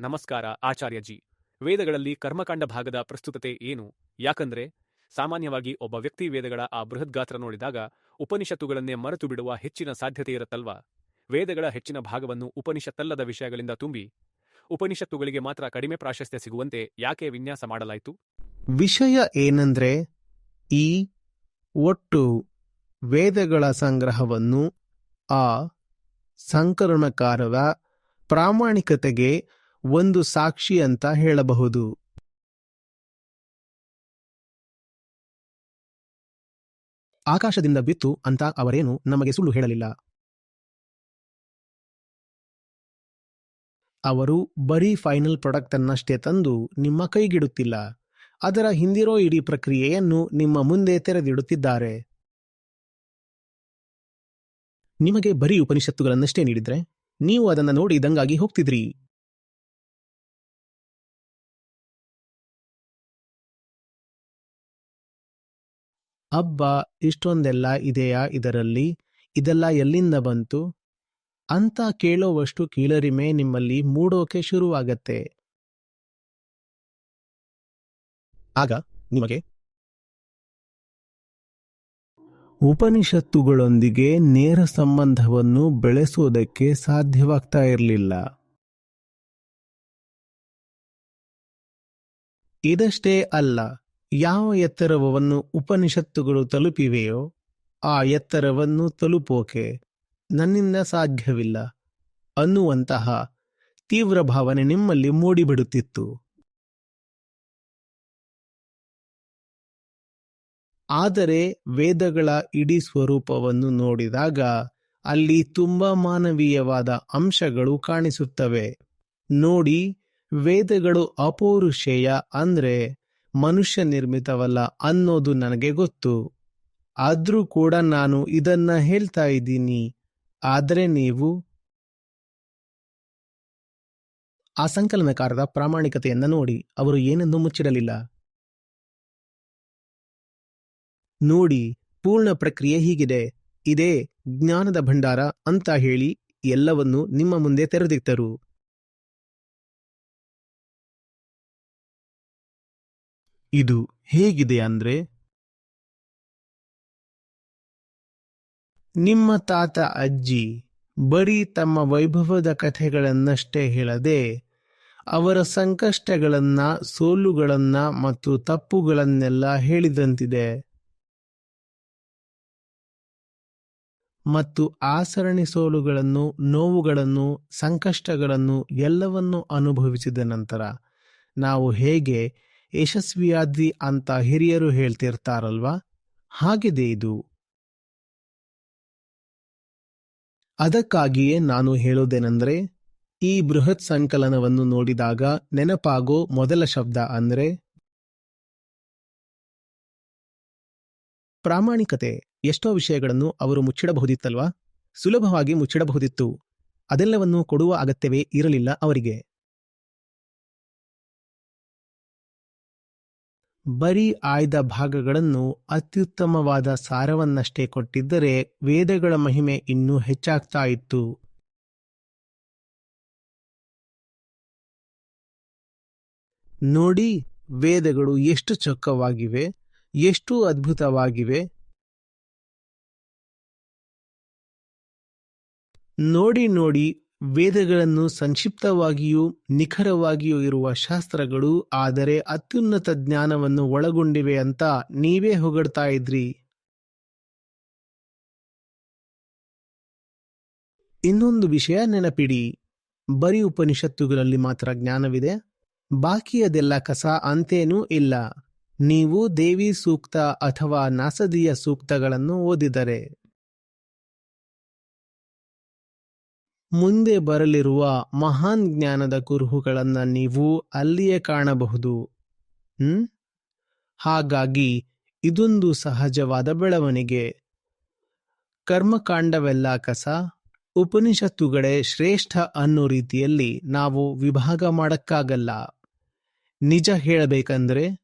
ನಮಸ್ಕಾರ ಆಚಾರ್ಯಜಿ. ವೇದಗಳಲ್ಲಿ ಕರ್ಮಕಾಂಡ ಭಾಗದ ಪ್ರಸ್ತುತತೆ ಏನು? ಯಾಕಂದ್ರೆ, ಸಾಮಾನ್ಯವಾಗಿ ಒಬ್ಬ ವ್ಯಕ್ತಿ ವೇದಗಳ ಆ ಬೃಹತ್ ಗಾತ್ರ ನೋಡಿದಾಗ ಉಪನಿಷತ್ತುಗಳನ್ನೇ ಮರೆತು ಬಿಡುವ ಹೆಚ್ಚಿನ ಸಾಧ್ಯತೆ ಇರುತ್ತಲ್ವಾ? ವೇದಗಳ ಹೆಚ್ಚಿನ ಭಾಗವನ್ನು ಉಪನಿಷತ್ತಲ್ಲದ ವಿಷಯಗಳಿಂದ ತುಂಬಿ, ಉಪನಿಷತ್ತುಗಳಿಗೆ ಮಾತ್ರ ಕಡಿಮೆ ಪ್ರಾಶಸ್ತ್ಯ ಸಿಗುವಂತೆ ಯಾಕೆ ವಿನ್ಯಾಸ ಮಾಡಲಾಯಿತು? ವಿಷಯ ಏನಂದ್ರೆ, ಈ ಒಟ್ಟು ವೇದಗಳ ಸಂಗ್ರಹವನ್ನು ಆ ಸಂಕಲನಕಾರರ ಪ್ರಾಮಾಣಿಕತೆಗೆ ಒಂದು ಸಾಕ್ಷಿ ಅಂತ ಹೇಳಬಹುದು. ಆಕಾಶದಿಂದ ಬಿತ್ತು ಅಂತ ಅವರೇನು ನಮಗೆ ಸುಳ್ಳು ಹೇಳಲಿಲ್ಲ. ಅವರು ಬರೀ ಫೈನಲ್ ಪ್ರಾಡಕ್ಟ್ ಅನ್ನಷ್ಟೇ ತಂದು ನಿಮ್ಮ ಕೈಗಿಡುತ್ತಿಲ್ಲ. ಅದರ ಹಿಂದಿರೋ ಇಡೀ ಪ್ರಕ್ರಿಯೆಯನ್ನು ನಿಮ್ಮ ಮುಂದೆ ತೆರೆದಿಡುತ್ತಿದ್ದಾರೆ. ನಿಮಗೆ ಬರೀ ಉಪನಿಷತ್ತುಗಳನ್ನಷ್ಟೇ ನೀಡಿದ್ರೆ ನೀವು ಅದನ್ನ ನೋಡಿ ದಂಗಾಗಿ ಹೋಗ್ತಿದ್ರಿ. ಅಬ್ಬ ಇಷ್ಟೊಂದೆಲ್ಲ ಇದೆಯಾ ಇದರಲ್ಲಿ? ಇದೆಲ್ಲ ಎಲ್ಲಿಂದ ಬಂತು? ಅಂತ ಕೇಳೋವಷ್ಟು ಕೀಳರಿಮೆ ನಿಮ್ಮಲ್ಲಿ ಮೂಡೋಕೆ ಶುರುವಾಗತ್ತೆ. ಆಗ ನಿಮಗೆ ಉಪನಿಷತ್ತುಗಳೊಂದಿಗೆ ನೇರ ಸಂಬಂಧವನ್ನು ಬೆಳೆಸೋದಕ್ಕೆ ಸಾಧ್ಯವಾಗ್ತಾ ಇರಲಿಲ್ಲ. ಇದಷ್ಟೇ ಅಲ್ಲ. ಯಾವ ಎತ್ತರವನ್ನು ಉಪನಿಷತ್ತುಗಳು ತಲುಪಿವೆಯೋ ಆ ಎತ್ತರವನ್ನು ತಲುಪೋಕೆ ನನ್ನಿಂದ ಸಾಧ್ಯವಿಲ್ಲ. ಅನ್ನುವಂತಹ ತೀವ್ರ ಭಾವನೆ ನಿಮ್ಮಲ್ಲಿ ಮೂಡಿಬಿಡುತ್ತಿತ್ತು. ಆದರೆ ವೇದಗಳ ಇಡೀ ಸ್ವರೂಪವನ್ನು ನೋಡಿದಾಗ ಅಲ್ಲಿ ತುಂಬಾ ಮಾನವೀಯವಾದ ಅಂಶಗಳು ಕಾಣಿಸುತ್ತವೆ. ನೋಡಿ ವೇದಗಳು ಅಪೌರುಷೇಯ ಅಂದ್ರೆ ಮನುಷ್ಯ ನಿರ್ಮಿತವಲ್ಲ ಅನ್ನೋದು ನನಗೆ ಗೊತ್ತು. ಆದ್ರೂ ಕೂಡ ನಾನು ಇದನ್ನ ಹೇಳ್ತಾ ಇದ್ದೀನಿ. ಆದರೆ ನೀವು ಆ ಸಂಕಲನಕಾರದ ಪ್ರಾಮಾಣಿಕತೆಯನ್ನ ನೋಡಿ, ಅವರು ಏನನ್ನೂ ಮುಚ್ಚಿಡಲಿಲ್ಲ. ನೋಡಿ, ಪೂರ್ಣ ಪ್ರಕ್ರಿಯೆ ಹೀಗಿದೆ. ಇದೇ ಜ್ಞಾನದ ಭಂಡಾರ ಅಂತ ಹೇಳಿ ಎಲ್ಲವನ್ನು ನಿಮ್ಮ ಮುಂದೆ ತೆರೆದಿಟ್ಟರು. ಇದು ಹೇಗಿದೆ ಅಂದ್ರೆ, ನಿಮ್ಮ ತಾತ ಅಜ್ಜಿ ಬರೀ ತಮ್ಮ ವೈಭವದ ಕಥೆಗಳನ್ನಷ್ಟೇ ಹೇಳದೆ, ಅವರ ಸಂಕಷ್ಟಗಳನ್ನ, ಸೋಲುಗಳನ್ನ ಮತ್ತು ತಪ್ಪುಗಳನ್ನೆಲ್ಲ ಹೇಳಿದಂತಿದೆ. ಮತ್ತು ಆಸರಣಿ ಸರಣಿ ಸೋಲುಗಳನ್ನು, ನೋವುಗಳನ್ನು, ಸಂಕಷ್ಟಗಳನ್ನು ಎಲ್ಲವನ್ನೂ ಅನುಭವಿಸಿದ ನಂತರ ನಾವು ಹೇಗೆ ಯಶಸ್ವಿಯಾದ್ವಿ ಅಂತ ಹಿರಿಯರು ಹೇಳ್ತಿರ್ತಾರಲ್ವಾ? ಹಾಗಿದೆ ಇದು. ಅದಕ್ಕಾಗಿಯೇ ನಾನು ಹೇಳೋದೇನೆಂದರೆ, ಈ ಬೃಹತ್ ಸಂಕಲನವನ್ನು ನೋಡಿದಾಗ ನೆನಪಾಗೋ ಮೊದಲ ಶಬ್ದ ಅಂದ್ರೆ, ಪ್ರಾಮಾಣಿಕತೆ. ಎಷ್ಟೋ ವಿಷಯಗಳನ್ನು ಅವರು ಮುಚ್ಚಿಡಬಹುದಿತ್ತಲ್ವಾ? ಸುಲಭವಾಗಿ ಮುಚ್ಚಿಡಬಹುದಿತ್ತು. ಅದೆಲ್ಲವನ್ನು ಕೊಡುವ ಅಗತ್ಯವೇ ಇರಲಿಲ್ಲ ಅವರಿಗೆ. ಬರೀ ಆಯ್ದ ಭಾಗಗಳನ್ನು ಅತ್ಯುತ್ತಮವಾದ ಸಾರವನ್ನಷ್ಟೇ ಕೊಟ್ಟಿದ್ದರೆ ವೇದಗಳ ಮಹಿಮೆ ಇನ್ನೂ ಹೆಚ್ಚಾಗ್ತಾ ಇತ್ತು. ನೋಡಿ, ವೇದಗಳು ಎಷ್ಟು ಚೊಕ್ಕವಾಗಿವೆ, ಎಷ್ಟು ಅದ್ಭುತವಾಗಿವೆ. ನೋಡಿ ನೋಡಿ ವೇದಗಳನ್ನು ಸಂಕ್ಷಿಪ್ತವಾಗಿಯೂ ನಿಖರವಾಗಿಯೂ ಇರುವ ಶಾಸ್ತ್ರಗಳು ಆದರೆ ಅತ್ಯುನ್ನತ ಜ್ಞಾನವನ್ನು ಒಳಗೊಂಡಿವೆ ಅಂತ ನೀವೇ ಹೊಗಳ್ತಾ ಇದ್ರಿ. ಇನ್ನೊಂದು ವಿಷಯ ನೆನಪಿಡಿ. ಬರೀ ಉಪನಿಷತ್ತುಗಳಲ್ಲಿ ಮಾತ್ರ ಜ್ಞಾನವಿದೆ. ಬಾಕಿಯದೆಲ್ಲ ಕಸ ಅಂತೇನೂ ಇಲ್ಲ. ನೀವು ದೇವಿ ಸೂಕ್ತ ಅಥವಾ ನಾಸದಿಯ ಸೂಕ್ತಗಳನ್ನು ಓದಿದರೆ. ಮುಂದೆ ಬರಲಿರುವ ಮಹಾನ್ ಜ್ಞಾನದ ಕುರುಹುಗಳನ್ನು ನೀವು ಅಲ್ಲಿಯೇ ಕಾಣಬಹುದು. ಹಾಗಾಗಿ ಇದೊಂದು ಸಹಜವಾದ ಬೆಳವಣಿಗೆ. ಕರ್ಮಕಾಂಡವೆಲ್ಲ ಕಸ, ಉಪನಿಷತ್ತುಗಳೇ ಶ್ರೇಷ್ಠ ಅನ್ನೋ ರೀತಿಯಲ್ಲಿ ನಾವು ವಿಭಾಗ ಮಾಡಕ್ಕಾಗಲ್ಲ. ನಿಜ ಹೇಳಬೇಕಂದ್ರೆ,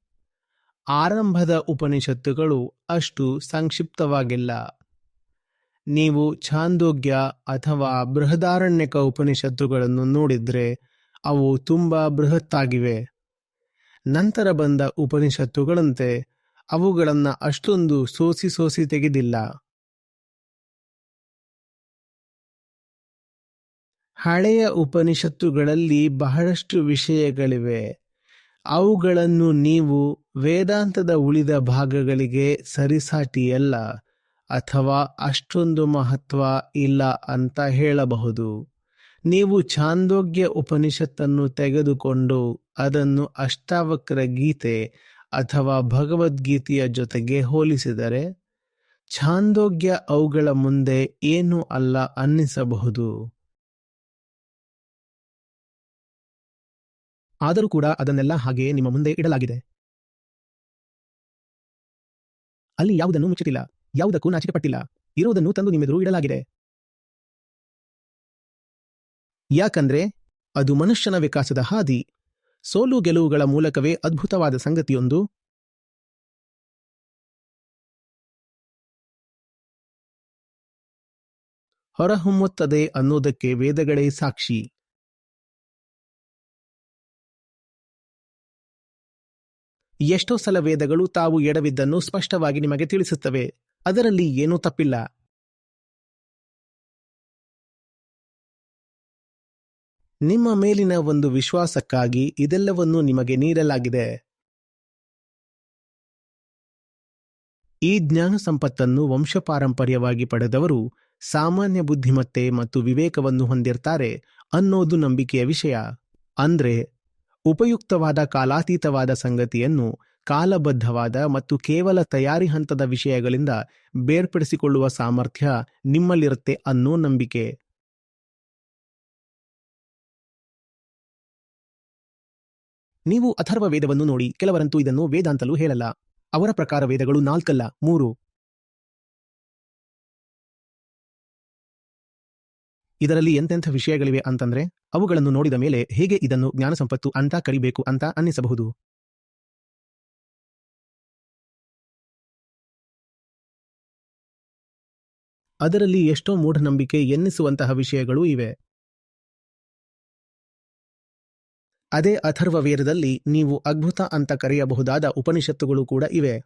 ಆರಂಭದ ಉಪನಿಷತ್ತುಗಳು ಅಷ್ಟು ಸಂಕ್ಷಿಪ್ತವಾಗಿಲ್ಲ. ನೀವು ಛಾಂದೋಗ್ಯ ಅಥವಾ ಬೃಹದಾರಣ್ಯಕ ಉಪನಿಷತ್ತುಗಳನ್ನು ನೋಡಿದರೆ ಅವು ತುಂಬ ಬೃಹತ್ತಾಗಿವೆ. ನಂತರ ಬಂದ ಉಪನಿಷತ್ತುಗಳಂತೆ ಅವುಗಳನ್ನು ಅಷ್ಟೊಂದು ಸೋಸಿ ಸೋಸಿ ತೆಗೆದಿಲ್ಲ. ಹಳೆಯ ಉಪನಿಷತ್ತುಗಳಲ್ಲಿ ಬಹಳಷ್ಟು ವಿಷಯಗಳಿವೆ. ಅವುಗಳನ್ನು ನೀವು ವೇದಾಂತದ ಉಳಿದ ಭಾಗಗಳಿಗೆ ಸರಿಸಾಟಿಯಲ್ಲ. ಅಥವಾ ಅಷ್ಟೊಂದು ಮಹತ್ವ ಇಲ್ಲ ಅಂತ ಹೇಳಬಹುದು. ನೀವು ಛಾಂದೋಗ್ಯ ಉಪನಿಷತ್ತನ್ನು ತೆಗೆದುಕೊಂಡು ಅದನ್ನು ಅಷ್ಟಾವಕ್ರ ಗೀತೆ ಅಥವಾ ಭಗವದ್ಗೀತೆಯ ಜೊತೆಗೆ ಹೋಲಿಸಿದರೆ ಛಾಂದೋಗ್ಯ ಅವುಗಳ ಮುಂದೆ ಏನೂ ಅಲ್ಲ ಅನ್ನಿಸಬಹುದು. ಆದರೂ ಕೂಡ ಅದನ್ನೆಲ್ಲ ಹಾಗೆಯೇ ನಿಮ್ಮ ಮುಂದೆ ಇಡಲಾಗಿದೆ. ಅಲ್ಲಿ ಯಾವುದನ್ನು ಮುಚ್ಚಿಟ್ಟಿಲ್ಲ ಯಾವುದಕ್ಕೂ ನಾಚಿಕೆಪಟ್ಟಿಲ್ಲ ಇರುವುದನ್ನು ತಂದು ನಿಮ್ಮೆದುರು ಇಡಲಾಗಿದೆ. ಯಾಕಂದ್ರೆ ಅದು ಮನುಷ್ಯನ ವಿಕಾಸದ ಹಾದಿ. ಸೋಲು ಗೆಲುವುಗಳ ಮೂಲಕವೇ ಅದ್ಭುತವಾದ ಸಂಗತಿಯೊಂದು. ಹೊರಹೊಮ್ಮುತ್ತದೆ ಅನ್ನೋದಕ್ಕೆ ವೇದಗಳೇ ಸಾಕ್ಷಿ. ಎಷ್ಟೋ ಸಲ ವೇದಗಳು ತಾವು ಎಡವಿದ್ದನ್ನು ಸ್ಪಷ್ಟವಾಗಿ ನಿಮಗೆ ತಿಳಿಸುತ್ತವೆ. ಅದರಲ್ಲಿ ಏನೂ ತಪ್ಪಿಲ್ಲ. ನಿಮ್ಮ ಮೇಲಿನ ಒಂದು ವಿಶ್ವಾಸಕ್ಕಾಗಿ ಇದೆಲ್ಲವನ್ನೂ ನಿಮಗೆ ನೀಡಲಾಗಿದೆ. ಈ ಜ್ಞಾನ ಸಂಪತ್ತನ್ನು ವಂಶಪಾರಂಪರ್ಯವಾಗಿ ಪಡೆದವರು ಸಾಮಾನ್ಯ ಬುದ್ಧಿಮತ್ತೆ ಮತ್ತು ವಿವೇಕವನ್ನು ಹೊಂದಿರ್ತಾರೆ ಅನ್ನೋದು ನಂಬಿಕೆಯ ವಿಷಯ. ಅಂದ್ರೆ, ಉಪಯುಕ್ತವಾದ ಕಾಲಾತೀತವಾದ ಸಂಗತಿಯನ್ನು ಕಾಲಬದ್ಧವಾದ ಮತ್ತು ಕೇವಲ ತಯಾರಿ ಹಂತದ ವಿಷಯಗಳಿಂದ ಬೇರ್ಪಡಿಸಿಕೊಳ್ಳುವ ಸಾಮರ್ಥ್ಯ ನಿಮ್ಮಲ್ಲಿರುತ್ತೆ ಅನ್ನೋ ನಂಬಿಕೆ. ನೀವು ಅಥರ್ವ ವೇದವನ್ನು ನೋಡಿ, ಕೆಲವರಂತೂ ಇದನ್ನು ವೇದಾಂತಲೂ ಹೇಳಲ್ಲ. ಅವರ ಪ್ರಕಾರ ವೇದಗಳು ನಾಲ್ಕಲ್ಲ, ಮೂರು. ಇದರಲ್ಲಿ ಎಂತೆಂಥ ವಿಷಯಗಳಿವೆ ಅಂತಂದ್ರೆ, ಅವುಗಳನ್ನು ನೋಡಿದ ಮೇಲೆ ಹೇಗೆ ಇದನ್ನು ಜ್ಞಾನ ಸಂಪತ್ತು ಅಂತ ಕರಿಬೇಕು ಅಂತ ಅನ್ನಿಸಬಹುದು. ಅದರಲ್ಲಿ ಎಷ್ಟೋ ಮೂಢನಂಬಿಕೆ ಎನ್ನಿಸುವಂತಹ ವಿಷಯಗಳೂ ಇವೆ. ಅದೇ ಅಥರ್ವ ವೇದದಲ್ಲಿ ನೀವು ಅದ್ಭುತ ಅಂತ ಕರೆಯಬಹುದಾದ ಉಪನಿಷತ್ತುಗಳು ಕೂಡ ಇವೆ.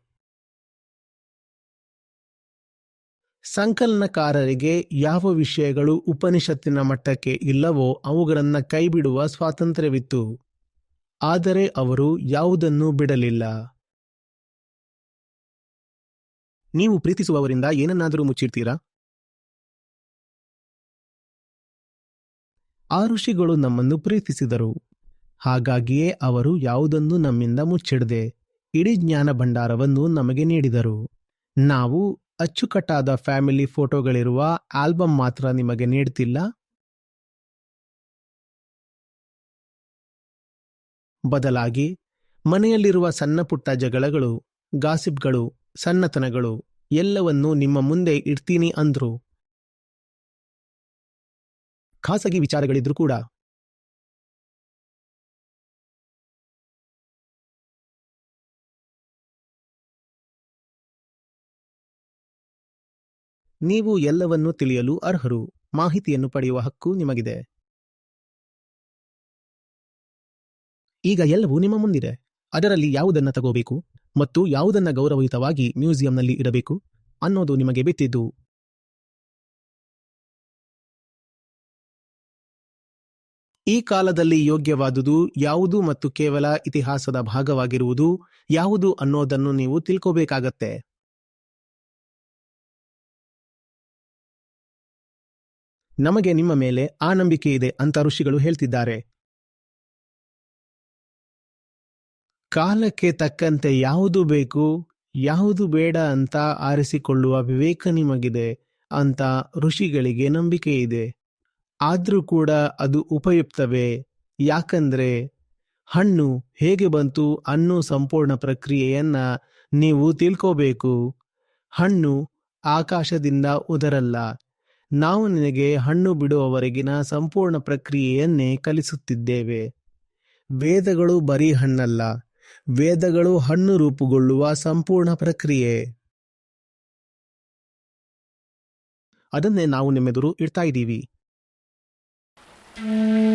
ಸಂಕಲನಕಾರರಿಗೆ ಯಾವ ವಿಷಯಗಳು ಉಪನಿಷತ್ತಿನ ಮಟ್ಟಕ್ಕೆ ಇಲ್ಲವೋ ಅವುಗಳನ್ನು ಕೈಬಿಡುವ ಸ್ವಾತಂತ್ರ್ಯವಿತ್ತು. ಆದರೆ ಅವರು ಯಾವುದನ್ನೂ ಬಿಡಲಿಲ್ಲ. ನೀವು ಪ್ರೀತಿಸುವವರಿಂದ ಏನನ್ನಾದರೂ ಮುಚ್ಚಿಡ್ತೀರಾ? ಆ ಋಷಿಗಳು ನಮ್ಮನ್ನು ಪ್ರೀತಿಸಿದರು. ಹಾಗಾಗಿಯೇ ಅವರು ಯಾವುದನ್ನು ನಮ್ಮಿಂದ ಮುಚ್ಚಿಡದೆ ಇಡೀ ಜ್ಞಾನ ಭಂಡಾರವನ್ನು ನಮಗೆ ನೀಡಿದರು. ನಾವು ಅಚ್ಚುಕಟ್ಟಾದ ಫ್ಯಾಮಿಲಿ ಫೋಟೋಗಳಿರುವ ಆಲ್ಬಮ್ ಮಾತ್ರ ನಿಮಗೆ ನೀಡ್ತಿಲ್ಲ? ಬದಲಾಗಿ, ಮನೆಯಲ್ಲಿರುವ ಸಣ್ಣ ಪುಟ್ಟ ಜಗಳಗಳು, ಗಾಸಿಪ್ಗಳು, ಸಣ್ಣತನಗಳು ಎಲ್ಲವನ್ನೂ ನಿಮ್ಮ ಮುಂದೆ ಇಡ್ತೀನಿ ಅಂದ್ರು. ಖಾಸಗಿ ವಿಚಾರಗಳಿದ್ರೂ ಕೂಡ ನೀವು ಎಲ್ಲವನ್ನೂ ತಿಳಿಯಲು ಅರ್ಹರು. ಮಾಹಿತಿಯನ್ನು ಪಡೆಯುವ ಹಕ್ಕು ನಿಮಗಿದೆ. ಈಗ ಎಲ್ಲವೂ ನಿಮ್ಮ ಮುಂದಿದೆ. ಅದರಲ್ಲಿ ಯಾವುದನ್ನ ತಗೋಬೇಕು ಮತ್ತು ಯಾವುದನ್ನ ಗೌರವಯುತವಾಗಿ ಮ್ಯೂಸಿಯಂನಲ್ಲಿ ಇಡಬೇಕು ಅನ್ನೋದು ನಿಮಗೆ ಬಿಟ್ಟಿದ್ದು. ಈ ಕಾಲದಲ್ಲಿ ಯೋಗ್ಯವಾದುದು ಯಾವುದು ಮತ್ತು ಕೇವಲ ಇತಿಹಾಸದ ಭಾಗವಾಗಿರುವುದು ಯಾವುದು ಅನ್ನೋದನ್ನು ನೀವು ತಿಳ್ಕೋಬೇಕಾಗತ್ತೆ. ನಮಗೆ ನಿಮ್ಮ ಮೇಲೆ ಆ ನಂಬಿಕೆ ಇದೆ ಅಂತ ಋಷಿಗಳು ಹೇಳ್ತಿದ್ದಾರೆ. ಕಾಲಕ್ಕೆ ತಕ್ಕಂತೆ ಯಾವುದು ಬೇಕು, ಯಾವುದು ಬೇಡ ಅಂತ ಆರಿಸಿಕೊಳ್ಳುವ ವಿವೇಕ ನಿಮಗಿದೆ ಅಂತ ಋಷಿಗಳಿಗೆ ನಂಬಿಕೆ ಇದೆ. ಆದ್ರೂ ಕೂಡ ಅದು ಉಪಯುಕ್ತವೇ? ಯಾಕಂದ್ರೆ ಹಣ್ಣು ಹೇಗೆ ಬಂತು ಅನ್ನೋ ಸಂಪೂರ್ಣ ಪ್ರಕ್ರಿಯೆಯನ್ನ ನೀವು ತಿಳ್ಕೋಬೇಕು. ಹಣ್ಣು ಆಕಾಶದಿಂದ ಉದರಲ್ಲ. ನಾವು ನಿನಗೆ ಹಣ್ಣು ಬಿಡುವವರೆಗಿನ ಸಂಪೂರ್ಣ ಪ್ರಕ್ರಿಯೆಯನ್ನೇ ಕಲಿಸುತ್ತಿದ್ದೇವೆ. ವೇದಗಳು ಬರೀ ಹಣ್ಣಲ್ಲ. ವೇದಗಳು ಹಣ್ಣು ರೂಪುಗೊಳ್ಳುವ ಸಂಪೂರ್ಣ ಪ್ರಕ್ರಿಯೆ. ಅದನ್ನೇ ನಾವು ನಿಮ್ಮೆದುರು ಇಡ್ತಾ ಇದ್ದೀವಿ. Música